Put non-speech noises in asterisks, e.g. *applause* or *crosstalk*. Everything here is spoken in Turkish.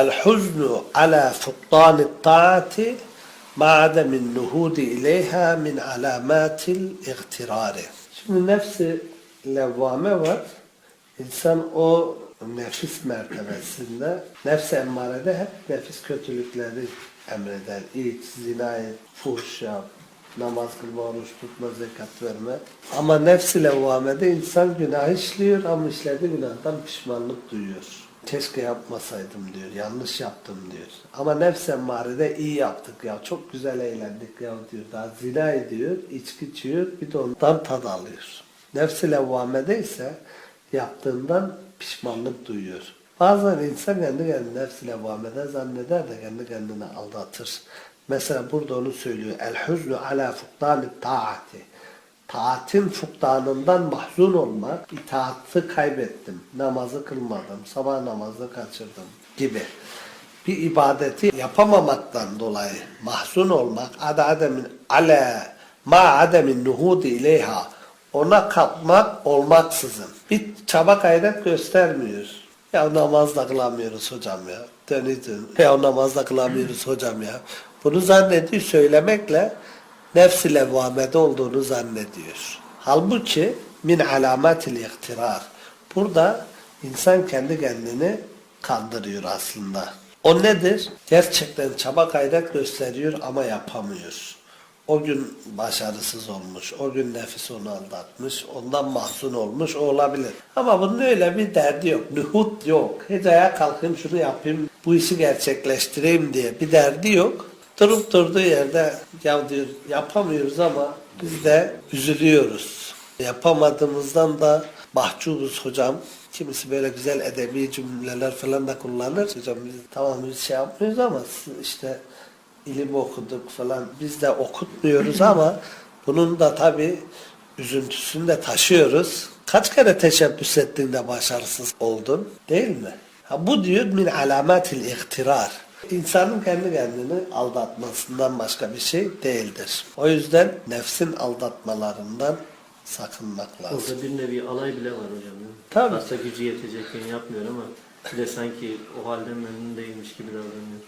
El-huznu ala fuqdani taati ma ademin nuhudi ileyha min alamatil igtirari. Şimdi nefsi levvame var. İnsan o nefis mertebesinde, nefs-i emmarede hep nefis kötülükleri emreder. İç, zina et, fuhuş yap, namaz kılma, oruç tutma, zekat verme. Ama nefs-i levvamede insan günah işliyor ama işlediği günahdan pişmanlık duyuyor. Keşke yapmasaydım diyor, yanlış yaptım diyor. Ama nefs emmarede iyi yaptık ya, çok güzel eğlendik ya diyor. Daha zina ediyor, içki içiyor, bir de ondan tad alıyor. Nefs-i levvamede ise yaptığından pişmanlık duyuyor. Bazen insan kendi kendine nefs-i levvamede zanneder de kendi kendine aldatır. Mesela burada onu söylüyor. El huznu ala fuqdani taati. Taatin fukdanından mahzun olmak, itaatı kaybettim, namazı kılmadım, sabah namazı kaçırdım gibi. Bir ibadeti yapamamaktan dolayı mahzun olmak, ada ademin ala ma ademin nuhudi ileyha ona kalkmak olmaksızın. Bir çaba gayret göstermiyor. Ya namaz da kılamıyoruz hocam ya. Dönüdün. Ya namaz da kılamıyoruz hocam ya. Bunu zannediyor söylemekle nefs-i levvamede olduğunu zannediyor. Halbuki min alamatil iktirar. Burada insan kendi kendini kandırıyor aslında. O nedir? Gerçekten çaba gayret gösteriyor ama yapamıyor. O gün başarısız olmuş, o gün nefis onu aldatmış, ondan mahzun olmuş, olabilir. Ama bunun öyle bir derdi yok, nühut yok. Hiç ayağa kalkayım şunu yapayım, bu işi gerçekleştireyim diye bir derdi yok. Durup durduğu yerde ya diyor yapamıyoruz ama biz de üzülüyoruz. Yapamadığımızdan da mahcubuz hocam. Kimisi böyle güzel edebi cümleler falan da kullanır. Hocam biz tamam biz şey yapmıyoruz ama işte ilim okuduk falan. Biz de okutmuyoruz *laughs* ama bunun da tabi üzüntüsünü de taşıyoruz. Kaç kere teşebbüs ettiğinde başarısız oldun değil mi? Ha, bu diyor min alamatil ihtirar. İnsanın kendi kendini aldatmasından başka bir şey değildir. O yüzden nefsin aldatmalarından sakınmak lazım. Orada bir nevi alay bile var hocam. Tabii. Aslında gücü yetecekken yapmıyor ama bir de sanki o halden memnun değilmiş gibi davranıyor.